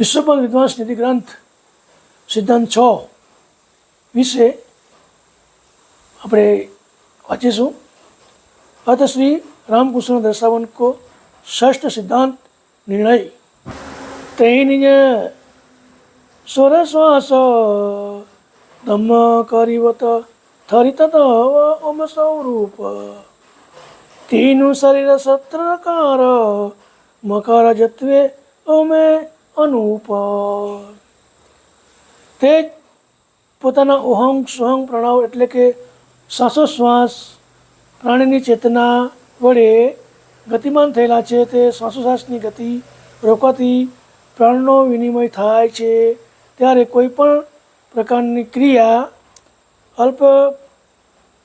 विश्वपाल विद्वांस निधि ग्रंथ सिद्धांत छ विषय अपने श्री रामकृष्ण दर्शावन को ष्ठ सिद्धांत निर्णय तेन स्वर श्वास दम करीवत थरित ओम स्वरूप तीनु शरीर सत्र मकर जत्वे ओमे અનુપ તે પોતાના ઓહંગ સોહંગ પ્રણવ એટલે કે શ્વાસોશ્વાસ પ્રાણીની ચેતના વડે ગતિમાન થયેલા છે. તે શ્વાસોશ્વાસની ગતિ રોકવાથી પ્રાણનો વિનિમય થાય છે. ત્યારે કોઈ પણ પ્રકારની ક્રિયા અલ્પ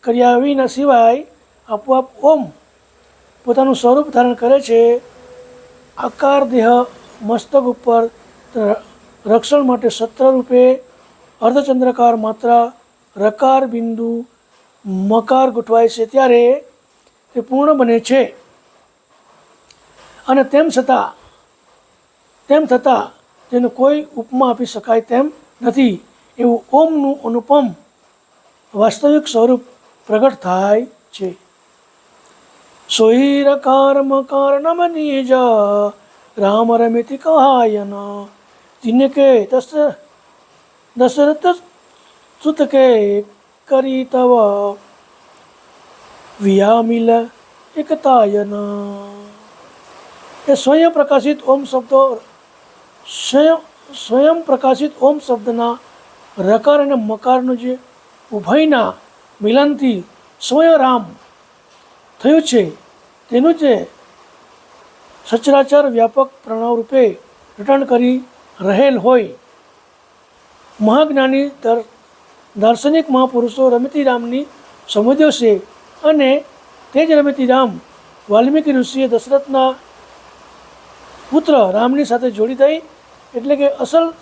કર્યા વિના સિવાય આપોઆપ ઓમ પોતાનું સ્વરૂપ ધારણ કરે છે. આકાર દેહ મસ્તક ઉપર રક્ષણ માટે સત્ર રૂપે અર્ધચંદ્રકાર માત્રા રકાર બિંદુ મકાર ગોઠવાય છે ત્યારે તે પૂર્ણ બને છે. અને તેમ છતાં તેમ છતાં તેનું કોઈ ઉપમા આપી શકાય તેમ નથી. એવું ઓમનું અનુપમ વાસ્તવિક સ્વરૂપ પ્રગટ થાય છે. સોહીરકાર મકાર નમનીય જ કહાયન તિનકે દસ દશરથ કે કરી તવ વિયામિલ એકતાયન એ સ્વયં પ્રકાશિત ઓમ શબ્દો સ્વયં સ્વયં પ્રકાશિત ઓમ શબ્દના રકાર અને મકારનું જે ઉભયના મિલનથી સ્વયં રામ થયું છે તેનું જે સચરાચર વ્યાપક પ્રણવરૂપે રિટર્ન કરી રહેલ હોય. મહાજ્ઞાની દર- દાર્શનિક મહાપુરુષો રમિતીરામની સમજ્યો છે અને તે જ રમિતીરામ વાલ્મીકી ઋષિએ દશરથના પુત્ર રામની સાથે જોડી દઈ, એટલે કે અસલ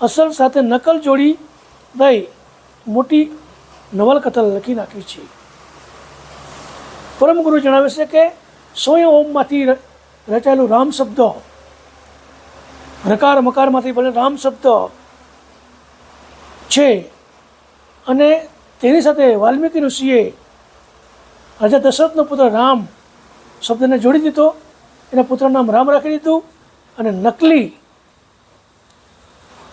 અસલ સાથે નકલ જોડી દઈ મોટી નવલકથા લખી નાખી છે. પરમ ગુરુ જણાવે છે કે સ્વયં ઓમમાંથી રચાયેલું રામ શબ્દ. રકાર મકારમાંથી બને રામ શબ્દ છે. અને તેની સાથે વાલ્મીકી ઋષિએ રાજા દશરથનો પુત્ર રામ શબ્દને જોડી દીધો. એના પુત્રનું નામ રામ રાખી દીધું અને નકલી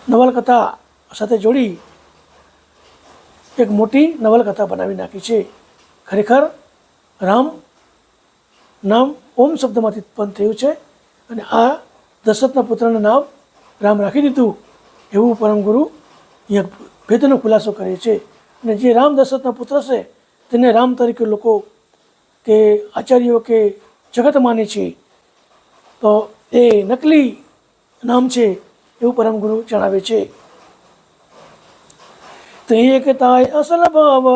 નવલકથા સાથે જોડી એક મોટી નવલકથા બનાવી નાખી છે. ખરેખર રામ નામ ઓમ શબ્દમાંથી ઉત્પન્ન થયું છે અને આ દશરથના પુત્રનું નામ રામ રાખી દીધું. એવું પરમગુરુ અહીંયા ભેદનો ખુલાસો કરે છે. અને જે રામ દશરથના પુત્ર છે, તેને રામ તરીકે લોકો કે આચાર્યો કે જગત માને છે. તો એ નકલી નામ છે એવું પરમગુરુ જણાવે છે. તે એકતાય અસલ ભાવ,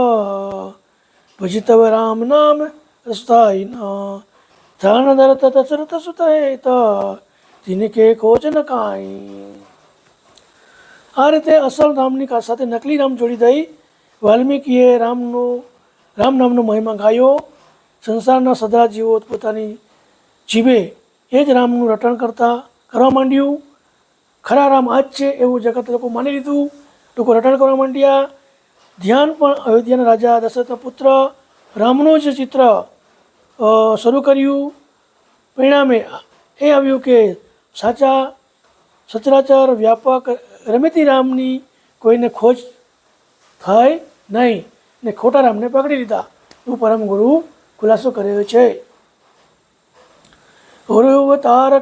ભજતવ રામ નામ રસ્તાય ન સુત હેત તિને કે ખોજ ન કાંઈ. આ રીતે અસલ રામની સાથે નકલી રામ જોડી દઈ, વાલ્મીકીએ રામનો, રામ નામનો મહિમા ગાયો. સંસારના સદા જીવો પોતાની જીવે એ જ રામનું રટણ કરતા, કરવા માંડ્યું. ખરા રામ આ જ છે એવું જગત લોકો માની લીધું. લોકો રટણ કરવા માંડ્યા. ધ્યાન પણ અયોધ્યાના રાજા દશરથના પુત્ર, રામનું જ ચિત્ર શરૂ કર્યું પરિણામે એ આવ્યું કે સાચા સચરાચર વ્યાપક રમિતી રામની કોઈને ખોજ થાય નહીં ને ખોટા રામને પકડી લીધા. એવું પરમ ગુરુ ખુલાસો કર્યો છે. તાર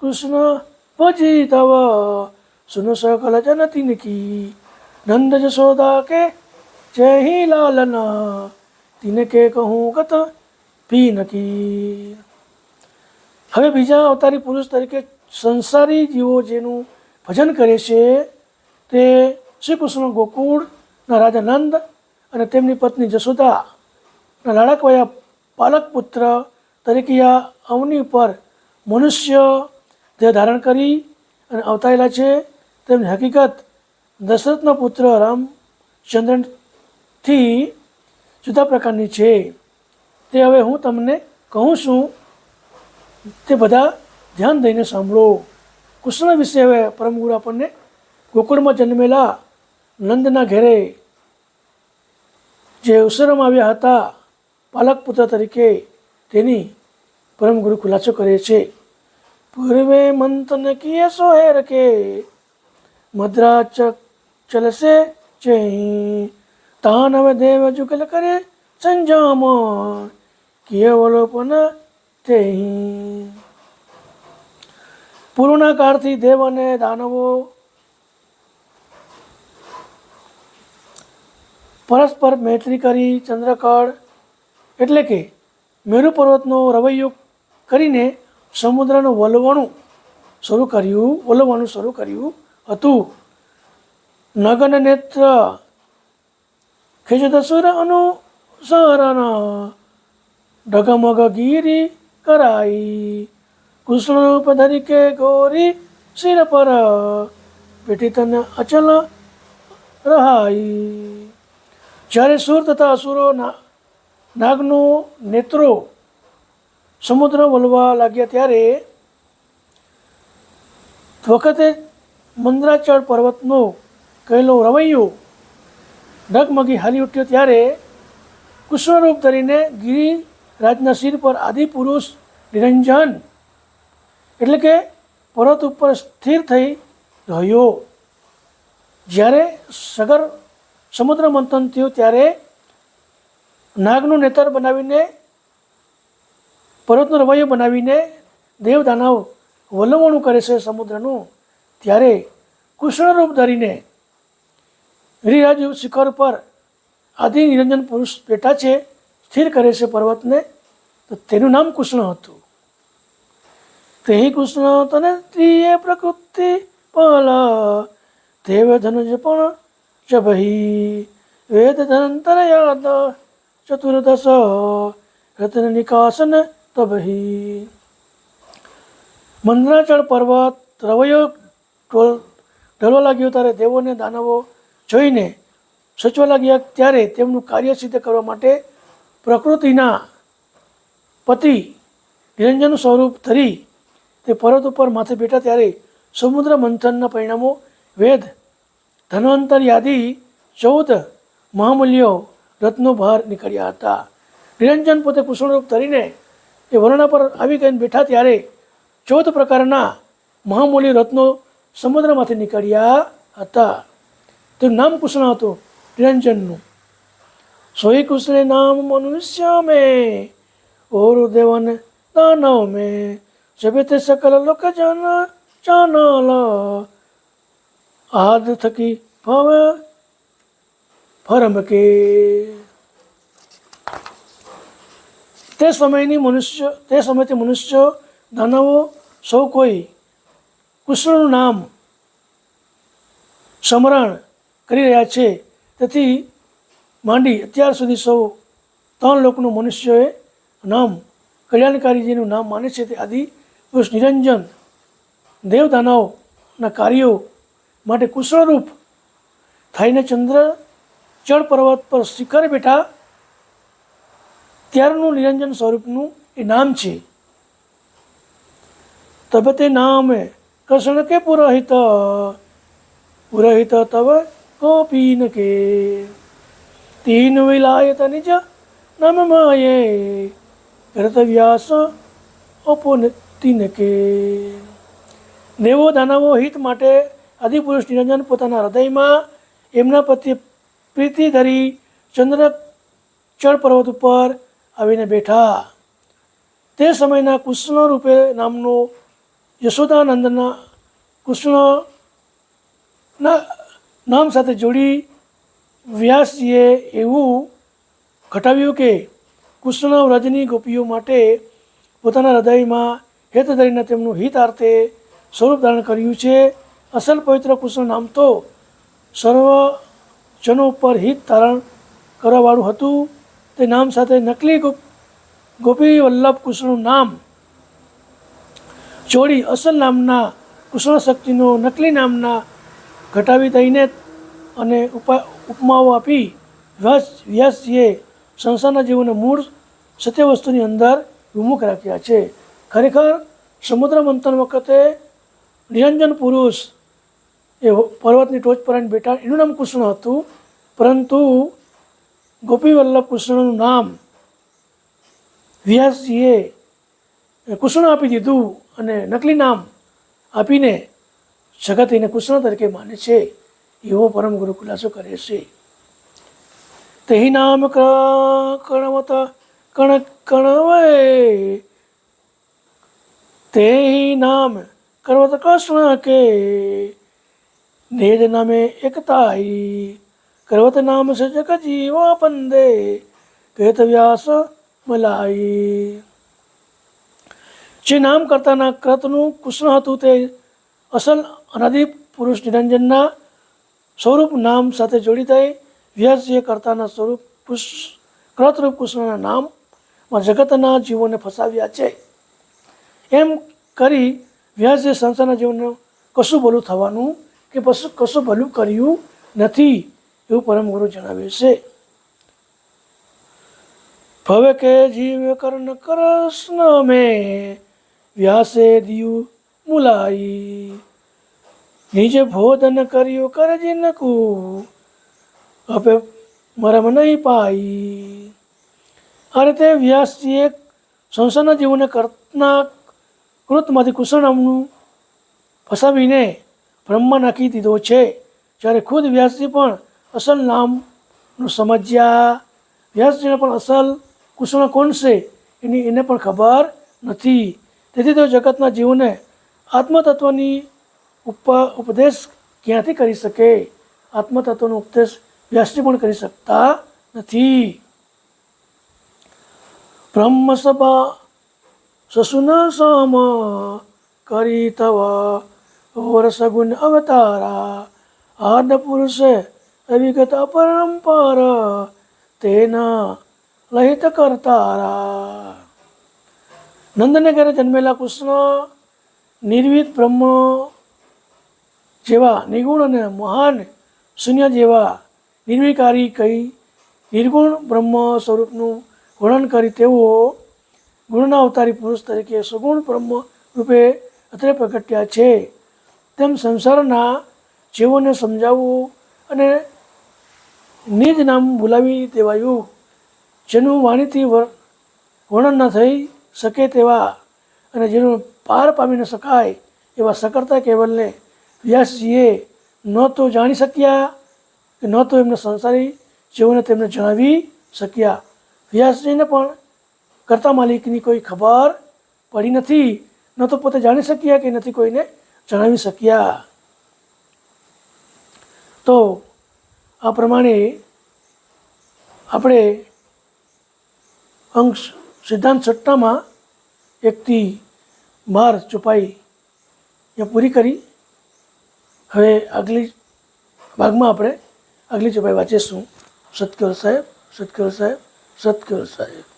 કૃષ્ણ પછી તવ. સુન સકલ જનતી નકી. નંદ જશોદા કે જય લાલન. તિને કે કહું કત પી નકી હવે બીજા અવતારી પુરુષ તરીકે સંસારી જીવો જેનું ભજન કરે છે તે શ્રી કૃષ્ણ ગોકુળના રાજા નંદ અને તેમની પત્ની જશોદાના લાડકવાયા પાલક પુત્ર તરીકે આ અવની પર મનુષ્ય દેહ ધારણ કરી અને અવતારેલા છે. તેમની હકીકત દશરથના પુત્ર રામચંદ્રથી જુદા પ્રકારની છે. તે હવે હું તમને કહું છું, તે બધા ધ્યાન દઈને સાંભળો. કૃષ્ણ વિશે હવે પરમગુરુ આપણને ગોકુળમાં જન્મેલા નંદના ઘેરે જે અવસરમાં આવ્યા હતા, પાલક પુત્ર તરીકે તેની પરમગુરુ ખુલાસો કરે છે. પૂર્વે મંતન કિયે સોહેર રખે મદ્રા ચ ચલસે તાન હવે દેવ જુગલ કરે સંજામ કેવલોપન તે પૂર્વના દેવ અને દાનવો પરસ્પર મૈત્રી કરી ચંદ્રકળ એટલે કે મેરુ પર્વતનો રવૈયો કરીને સમુદ્રનું વલવણું શરૂ કર્યું વલવણું શરૂ કર્યું હતું નગન નેત્ર ખેજદસુર અનુસરણ ડગમગ ગીરી કરાઈ. કૃષ્ણ રૂપ ધરીકે ગોરી શિર પર પેટી તને અચલ રહાઈ. જ્યારે સુર તથા અસુરો નાગનું નેત્રો સમુદ્ર વલવા લાગ્યા ત્યારે વખતે મંદ્રાચળ પર્વતનો કહેલો રવૈયો ડગમગી હાલી ઉઠ્યો ત્યારે કૃષ્ણરૂપ ધરીને ગિરિરાજના શિર પર આદિપુરુષ નિરંજન. એટલે કે પર્વત ઉપર સ્થિર થઈ રહ્યો. જ્યારે સગર સમુદ્ર મંથન થયું ત્યારે નાગનું નેતર બનાવીને, પર્વતનો રવૈયો બનાવીને દેવ દાનવ વલવણું કરે છે સમુદ્રનું. ત્યારે કૃષ્ણ રૂપ ધરીને ગિરિરાજ શિખર પર આદિ નિરંજન પુરુષ બેઠા છે. સ્થિર કરે છે પર્વતને, તો તેનું નામ કૃષ્ણ હતું. તે કૃષ્ણ તને ત્રિય પ્રકૃતિ પલ દેવ ધનુજ પણ જભહી વેદ ધનંતર યાદ ચતુર્દશ રત્ન નિકાસન તબહી મંદરાચળ પર્વત, રવયો ઢોલ ઢળવા લાગ્યો ત્યારે દેવોને, દાનવો જોઈને, સચવા લાગ્યા ત્યારે તેમનું કાર્ય સિદ્ધ કરવા માટે પ્રકૃતિના પતિ નિરંજન સ્વરૂપ ધરી તે પર્વત ઉપર માથે બેઠા ત્યારે સમુદ્ર મંથનના પરિણામો, વેદ, ધનવંતર યાદી, ચૌદ મહામૂલ્યો રત્નો બહાર નીકળ્યા હતા. નિરંજન પોતે કુશળરૂપ ધરીને એ વર્ણ પર આવી ગઈને બેઠા ત્યારે ચૌદ પ્રકારના મહામૂલ્ય રત્નો સમુદ્રમાંથી નીકળ્યા હતા. તેનું નામ કૃષ્ણ હતું, નિરંજનનું. સોઈ કૃષ્ણ નામ મનુષ્ય મેં ઓર દેવન દાનવ મેં જબે તે સકલ લોક જન ચાનલ આદ થકી ભવ ફરમ કે. તે સમયની મનુષ્ય, તે સમયથી મનુષ્ય, દાનવો, સૌ કોઈ કૃષ્ણનું નામ સ્મરણ કરી રહ્યા છે. તેથી માંડી અત્યાર સુધી સૌ ત્રણ લોકનું મનુષ્યોએ નામ કલ્યાણકારીજીનું નામ માને છે તે આદિ પુરુષ નિરંજન દેવ કાર્યો માટે કુશળરૂપ થઈને ચંદ્ર ચડ પર્વત પર શિખરે બેઠા ત્યારનું નિરંજન સ્વરૂપનું એ નામ છે. તબ તે નામે કૃષ્ણ કે પુરોહિત? પુરોહિત તવ ગોપીન કે તીન વિલાયત નિજ નમ માયે કર્તવ્યાસ અપોનતિન કે દેવો દાનવો હિત માટે આદિપુરુષ નિરંજન પોતાના હૃદયમાં એમના પ્રત્યે પ્રીતિ ધરી ચંદ્ર ચળ પર્વત ઉપર આવીને બેઠા તે સમયના કૃષ્ણ રૂપે નામનો યશોદાનંદના કૃષ્ણના નામ સાથે જોડી વ્યાસજીએ એવું ઘટાવ્યું કે કૃષ્ણ વ્રજની ગોપીઓ માટે પોતાના હૃદયમાં હેત ધરીને તેમનું હિતાર્થે સ્વરૂપ ધારણ કર્યું છે. અસલ પવિત્ર કૃષ્ણ નામ તો સર્વજનો પર હિત ધારણ કરવાવાળું હતું. તે નામ સાથે નકલી ગોપ વલ્લભ કૃષ્ણનું નામ જોડી અસલ નામના કૃષ્ણ શક્તિનો નકલી નામના ઘટાવી દઈને અને ઉપા ઉપમાઓ આપી વ્યાસ વ્યાસજીએ સંસારના જીવોને મૂળ સત્ય વસ્તુની અંદર વિમુખ રાખ્યા છે. ખરેખર સમુદ્ર મંથન વખતે નિરંજન પુરુષ એ પર્વતની ટોચ પર બેઠા, એનું નામ કૃષ્ણ હતું, પરંતુ ગોપીવલ્લભ કૃષ્ણનું નામ વ્યાસજીએ કૃષ્ણ આપી દીધું અને નકલી નામ આપીને જગત એને કૃષ્ણ તરીકે માને છે. એવો પરમ ગુરુ ખુલાસો કરે છે. તે નામ કણવત કણ કણવે. તે નામ કરવત કૃષ્ણ કે. નેજ નામે એકતાઈ. કરવત નામ સે જગ જીવા પંદે. કેત વ્યાસ મલાઈ. જે નામ કરતાના કૃતનું કૃષ્ણ હતું તે અસલ અનાદિ પુરુષ નિરંજનના સ્વરૂપ નામ સાથે જોડી થાય વ્યાસજીએ કરતાના સ્વરૂપ પુષ, ક્રતરૂપ કૃષ્ણના નામમાં જગતના જીવોને ફસાવ્યા છે. એમ કરી વ્યાસજીએ સંસારના જીવનને કશું ભલું થવાનું કે પછી કશું ભલું કર્યું નથી એવું પરમ ગુરુ જણાવે છે. ભવે કે જીવ કર્ણ કૃષ્ણ મેં વ્યાસે દિયું મુલાઈ. નિજે ભોજન કર્યું કરજે નકુ અપે મરમ નહીં પાઈ. આ રીતે વ્યાસજીએ સંસારના જીવોને કર્તના કૃતમાંથી કુશળ નામનું ફસાવીને બ્રહ્મમાં નાખી દીધો છે. જ્યારે ખુદ વ્યાસજી પણ અસલ નામનું સમજ્યા. વ્યાસજીને પણ અસલ કુશળ કોણ છે એની એને પણ ખબર નથી. તેથી તેઓ જગતના જીવોને આત્મતત્વની ઉપ, ઉપદેશ ક્યાંથી કરી શકે? આત્મતત્વનો ઉપદેશ વ્યાસજી પણ કરી શકતા નથી. બ્રહ્મ સભા સસુન સમ કરી તવા વરસગુણ અવતારા. આદ પુરુષે અવિગત પરંપર તેના લહિત કરતારા. નંદને ઘરે જન્મેલા કૃષ્ણ નિર્વિત બ્રહ્મ જેવા નિગુણ અને મહાન શૂન્ય જેવા નિર્વિકારી કહી નિર્ગુણ બ્રહ્મ સ્વરૂપનું વર્ણન કરી તેઓ ગુણના અવતારી પુરુષ તરીકે સગુણ બ્રહ્મ રૂપે અત્રે પ્રગટ્યા છે. તેમ સંસારના જીવોને સમજાવવું અને નિજ નામ બોલાવી દેવાયું. જેનું વાણીથી વર- વર્ણન ન થઈ શકે તેવા અને જેનું પાર પામી ન શકાય એવા સકર્તા કેવલને વ્યાસજીએ ન તો જાણી શક્યા કે ન તો એમને સંસારી જીવોને તેમને જણાવી શક્યા વ્યાસજીને પણ કરતા માલિકની કોઈ ખબર પડી નથી ન તો પોતે જાણી શક્યા કે નથી કોઈને જણાવી શક્યા તો આ પ્રમાણે આપણે અંશ સિદ્ધાંત સટ્ટામાં એકથી બાર ચોપાઈ એ પૂરી કરી હવે આગલી ભાગમાં આપણે આગલી ચોપાઈ વાંચીશું. સત્કર સાહેબ સત્કર સાહેબ સત્કર સાહેબ.